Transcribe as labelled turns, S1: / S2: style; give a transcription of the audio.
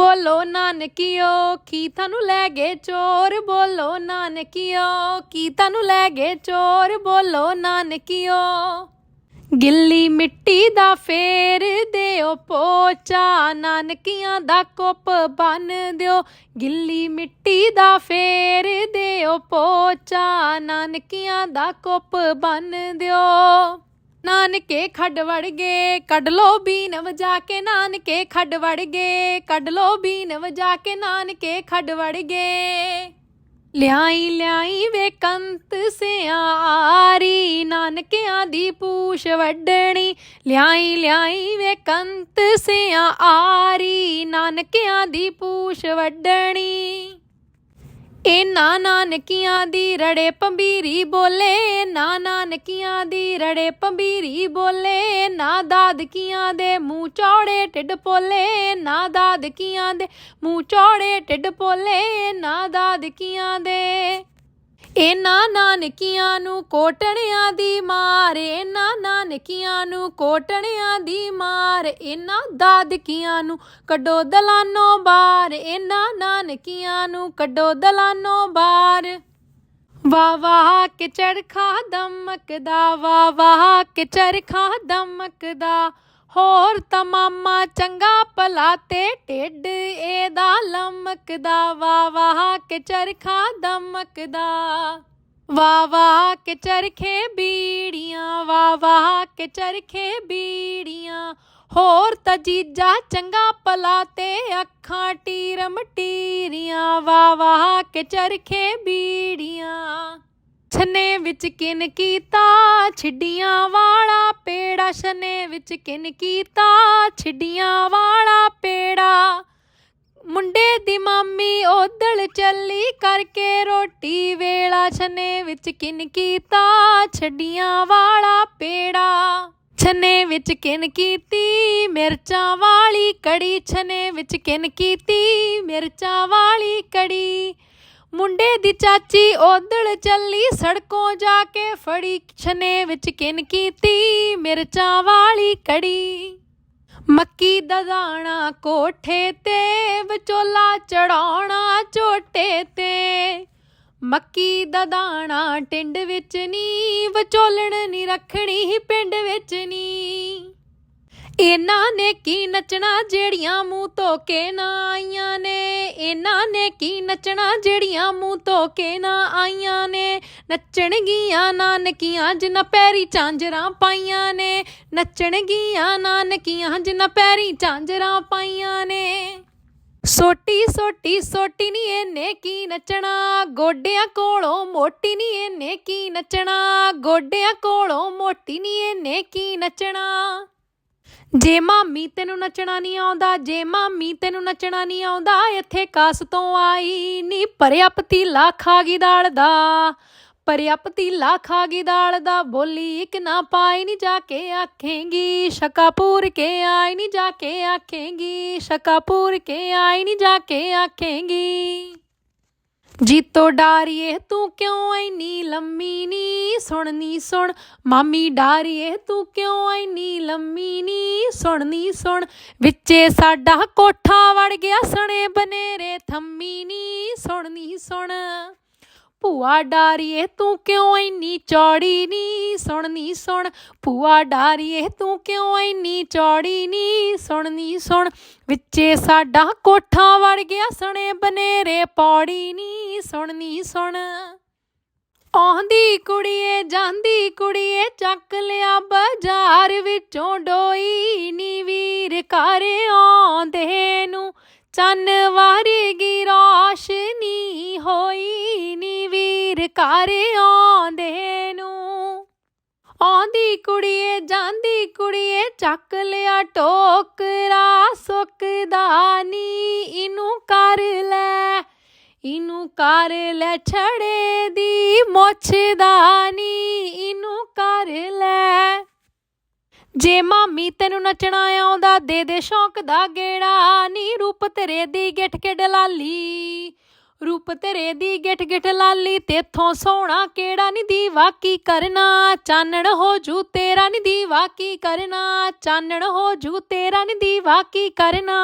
S1: ਬੋਲੋ ਨਾਨਕਿਓ, ਕੀ ਤੁਹਾਨੂੰ ਲੈ ਗਏ ਚੋਰ? ਬੋਲੋ ਨਾਨਕਿਓ, ਕੀ ਤੁਹਾਨੂੰ ਲੈ ਗਏ ਚੋਰ? ਬੋਲੋ ਨਾਨਕਿਓ। ਗਿੱਲੀ ਮਿੱਟੀ ਦਾ ਫੇਰ ਦਿਓ ਪੋਚਾ, ਨਾਨਕੀਆਂ ਦਾ ਕੁੱਪ ਬੰਨ ਦਿਓ। ਗਿੱਲੀ ਮਿੱਟੀ ਦਾ ਫੇਰ ਦਿਓ ਪੋਚਾ, ਨਾਨਕੀਆਂ ਦਾ ਕੁੱਪ ਬੰਨ ਦਿਓ। ਨਾਨਕੇ ਖੱਡ ਵੜ ਗਏ, ਕੱਢ ਲੋ ਬੀਨ ਵਜਾ ਕੇ ਨਾਨਕੇ ਖੱਡ ਵੜ ਗਏ, ਕੱਢ ਲੋ ਬੀਨ ਵਜਾ ਕੇ ਨਾਨਕੇ ਖੱਡ ਵੜ ਗਏ। ਲਿਆਈ ਲਿਆਈ ਵੇਕੰਤ ਸਿਆਰੀ, ਨਾਨਕਿਆਂ ਦੀ ਪੂਛ ਵੱਢਣੀ। ਲਿਆਈ ਲਿਆਈ ਵੇਕੰਤ ਸਿਆਰੀ, ਨਾਨਕਿਆਂ ਦੀ ਪੂਛ ਵੱਢਣੀ। ਵੱਡਣੀ ਨਾ ਨਾਨਕੀਆਂ ਦੀ ਰੜੇ ਪੰਬੀਰੀ ਬੋਲੇ, ਨਾ ਨਾਨਕੀਆਂ ਦੀ ਰੜੇ ਪੰਬੀਰੀ ਬੋਲੇ, ਨਾ ਦਾਦਕੀਆਂ ਦੇ ਮੂੰਹ ਚੌੜੇ ਢਿੱਡ ਪੋਲੇ, ਨਾ ਦਾਦਕੀਆਂ ਦੇ ਮੂੰਹ ਚੌੜੇ ਢਿੱਡ ਪੋਲੇ, ਨਾ ਦਾਦਕੀਆਂ ਦੇ ਇਹਨਾਂ ਨਾਨਕੀਆਂ ਨੂੰ ਕੋਟਣਿਆਂ ਦੀ ਮਾਰ, ਇਹਨਾਂ ਨਾਨਕੀਆਂ ਨੂੰ ਕੋਟਣਿਆਂ ਦੀ ਮਾਰ, ਇਹਨਾਂ ਦਾਦਕੀਆਂ ਨੂੰ ਕੱਢੋ ਦਲਾਨੋਂ ਬਾਰ, ਇਹਨਾਂ ਨਾਨਕੀਆਂ ਨੂੰ ਕੱਢੋ ਦਲਾਨੋਂ ਬਾਰ। ਵਾਹ ਵਾਹ ਕੇ ਚਰਖਾ ਦਮਕਦਾ, ਵਾਹ ਵਾਹ ਕੇ ਚਰਖਾ ਦਮਕਦਾ ਹੋਰ ਤਮਾਮਾ ਚੰਗਾ ਭਲਾ ਤੇ ਢਿੱਡ ਇਹਦਾ ਲਮਕਦਾ, ਵਾਹ ਵਾਹ ਕੇ ਚਰਖਾ ਦਮਕਦਾ। ਵਾ ਵਾਹ ਕੇ ਚਰਖੇ ਬੀੜੀਆਂ, ਵਾਹ ਵਾਹ ਕੇ ਚਰਖੇ ਬੀੜੀਆਂ। ਹੋਰ ਤਜੀਜਾ ਚੰਗਾ ਭਲਾ ਤੇ ਅੱਖਾਂ ਟੀਰਮ ਟੀਰੀਆਂ ਵਾ ਵਾਹ ਕੇ ਚਰਖੇ ਬੀੜੀਆਂ। ਛਨੇ ਵਿੱਚ ਕਿਨ ਕੀਤਾ, ਛਿੱਡੀਆਂ ਵਾਲਾ ਪੇੜਾ ਛਨੇ ਵਿੱਚ ਕਿਨ ਕੀਤਾ? ਛਿੱਡੀਆਂ ਵਾਲਾ ਪੇੜਾ। ਮੁੰਡੇ ਦੀ ਮਾਮੀ ਉਧਲ ਚੱਲੀ ਕਰਕੇ ਰੋਟੀ ਵੇਲਾ ਛਨੇ ਵਿੱਚ ਕਿਨ ਕੀਤਾ? ਛੱਡੀਆਂ ਵਾਲਾ ਪੇੜਾ। ਛਨੇ ਵਿੱਚ ਕਿਨ ਕੀਤੀ? ਮਿਰਚਾਂ ਵਾਲੀ ਕੜੀ। ਛਨੇ ਵਿੱਚ ਕਿਨ ਕੀਤੀ? ਮਿਰਚਾਂ ਵਾਲੀ ਕੜੀ। ਮੁੰਡੇ ਦੀ ਚਾਚੀ ਉਧੜ ਚੱਲੀ ਸੜਕੋਂ ਜਾ ਕੇ ਫੜੀ ਛਨੇ ਵਿੱਚ ਕਿਨ ਕੀਤੀ ਮਿਰਚਾਂ ਵਾਲੀ ਕੜੀ। ਮੱਕੀ ਦਾ ਦਾਣਾ ਕੋਠੇ ਤੇ, ਵਿਚੋਲਾ ਚੜਾਉਣਾ ਝੋਟੇ ਤੇ। ਮੱਕੀ ਦਾ ਦਾਣਾ ਟਿੰਡ ਵਿੱਚ ਨੀ, ਵਿਚੋਲਣ ਨੀ ਰੱਖਣੀ ਪਿੰਡ ਵਿੱਚ ਨੀ। ਇਹਨਾਂ ਨੇ ਕੀ ਨੱਚਣਾ ਜਿਹੜੀਆਂ ਮੂੰਹ ਧੋ ਕੇ ਨਾ ਆਈਆਂ ਨੇ? ਇਹਨਾਂ ਨੇ ਕੀ ਨੱਚਣਾ ਜਿਹੜੀਆਂ ਮੂੰਹ ਧੋ ਕੇ ਨਾ ਆਈਆਂ ਨੇ? ਨੱਚਣਗੀਆਂ ਨਾਨਕੀਆਂ ਜਿਨ੍ਹਾਂ ਪੈਰੀ ਝਾਂਜਰਾਂ ਪਾਈਆਂ ਨੇ। ਨੱਚਣਗੀਆਂ ਨਾਨਕੀਆਂ ਜਿਨ੍ਹਾਂ ਪੈਰੀ ਚਾਂਜਰਾਂ ਪਾਈਆਂ ਨੇ। ਸੋਟੀ ਸੋਟੀ ਸੋਟੀ ਨੀ ਇਹਨੇ ਕੀ ਨੱਚਣਾ? ਗੋਡਿਆਂ ਕੋਲੋਂ ਮੋਟੀ ਨੀ ਇਹਨੇ ਕੀ ਨੱਚਣਾ? ਗੋਡਿਆਂ ਕੋਲੋਂ ਮੋਟੀ ਨੀ ਇਹਨੇ ਕੀ ਨੱਚਣਾ? ਜੇ ਮਾਮੀ ਤੈਨੂੰ ਨੱਚਣਾ ਨਹੀਂ ਆਉਂਦਾ, ਜੇ ਮਾਮੀ ਤੈਨੂੰ ਨੱਚਣਾ ਨਹੀਂ ਆਉਂਦਾ, ਇੱਥੇ ਕਾਸ ਤੋਂ ਆਈ ਨੀ, ਭਰਿਆ ਪਤੀਲਾ ਖਾ ਦਾਲ ਦਾ। ਭਰਿਆ ਪਤੀਲਾ ਖਾ ਦਾਲ ਦਾ, ਬੋਲੀ ਇੱਕ ਨਾ ਪਾਈ ਨੀ, ਜਾ ਕੇ ਆਖੇਂਗੀ ਸ਼ਕਾਪੂਰ ਕੇ ਆਈ ਨੀ, ਜਾ ਕੇ ਆਖੇਂਗੀ ਸ਼ਕਾਪੂਰ ਕੇ ਆਈ ਨੀ, ਜਾ ਕੇ ਆਖੇਂਗੀ। ਜੀਤੋ ਡਾਰੀਏ, ਤੂੰ ਕਿਉਂ ਐਨੀ ਲੰਮੀ ਨੀ ਸੁਣਨੀ ਸੁਣ? ਮਾਮੀ ਡਾਰੀਏ, ਤੂੰ ਕਿਉਂ ਐਨੀ ਲੰਮੀ ਨੀ ਸੁਣਨੀ ਸੁਣ? ਵਿੱਚੇ ਸਾਡਾ ਕੋਠਾ ਵੜ ਗਿਆ, ਸਣੇ ਬਨੇਰੇ ਥੰਮੀ ਨੀ ਸੁਣਨੀ ਸੁਣ। ਭੂਆ ਡਾਰੀਏ, ਤੂੰ ਕਿਉਂ ਇੰਨੀ ਚੌੜੀ ਨੀ ਸੁਣਨੀ ਸੁਣ? ਭੂਆ ਡਾਰੀਏ, ਤੂੰ ਕਿਉਂ ਇੰਨੀ ਚੌੜੀ ਨੀ ਸੁਣਨੀ ਸੁਣ? ਵਿੱਚੇ ਸਾਡਾ ਕੋਠਾ ਵੜ ਗਿਆ, ਸਣੇ ਬਨੇਰੇ ਪੌੜੀ ਨੀ ਸੁਣਨੀ ਸੁਣ। ਆਉਂਦੀ ਕੁੜੀਏ, ਜਾਂਦੀ ਕੁੜੀਏ, ਚੱਕ ਲਿਆ ਬਾਜ਼ਾਰ ਵਿੱਚੋਂ ਡੋਈ ਨੀ ਵੀਰ ਘਰ ਆਉਂਦੇ ਨੂੰ। ਚੰਨ ਵਾਰਗੀ ਰੋਸ਼ਨੀ ਹੋਈ ਨੀ ਵੀਰ ਘਰ ਆਉਂਦੇ ਨੂੰ। ਆਉਂਦੀ ਕੁੜੀਏ, ਜਾਂਦੀ ਕੁੜੀਏ, ਚੱਕ ਲਿਆ ਟੋਕਰਾ, ਸੁੱਕਦਾ ਨੀ, ਇਹਨੂੰ ਕਰ ਲੈ, ਇਹਨੂੰ ਕਰ ਲੈ, ਛੜੇ ਦੀ ਮੁੱਛਦਾ ਨੀ, ਇਹਨੂੰ ਕਰ ਲੈ। ਜੇ ਮਾਮੀ ਤੈਨੂੰ ਨੱਚਣਾ ਆਉਂਦਾ, ਦੇ ਦੇ ਸ਼ੌਂਕ ਦਾ ਗੇੜਾ। ਨੀ ਰੂਪ ਤੇਰੇ ਦੀ ਗਿੱਠ ਕੇ ਡਲਾਲੀ ਰੂਪ ਤੇਰੇ ਦੀ ਗਿੱਠ ਗਿੱਠ ਲਾਲੀ, ਤੇਥੋਂ ਸੋਹਣਾ ਕਿਹੜਾ ਨੀ ਦੀਵਾ ਕੀ ਕਰਨਾ? ਚਾਨਣ ਹੋ ਜੂ ਤੇਰਾ ਨੀ ਦੀਵਾ ਕੀ ਕਰਨਾ? ਚਾਨਣ ਹੋ ਜੂ ਤੇਰਾ ਨੀ ਦੀਵਾ ਕੀ ਕਰਨਾ?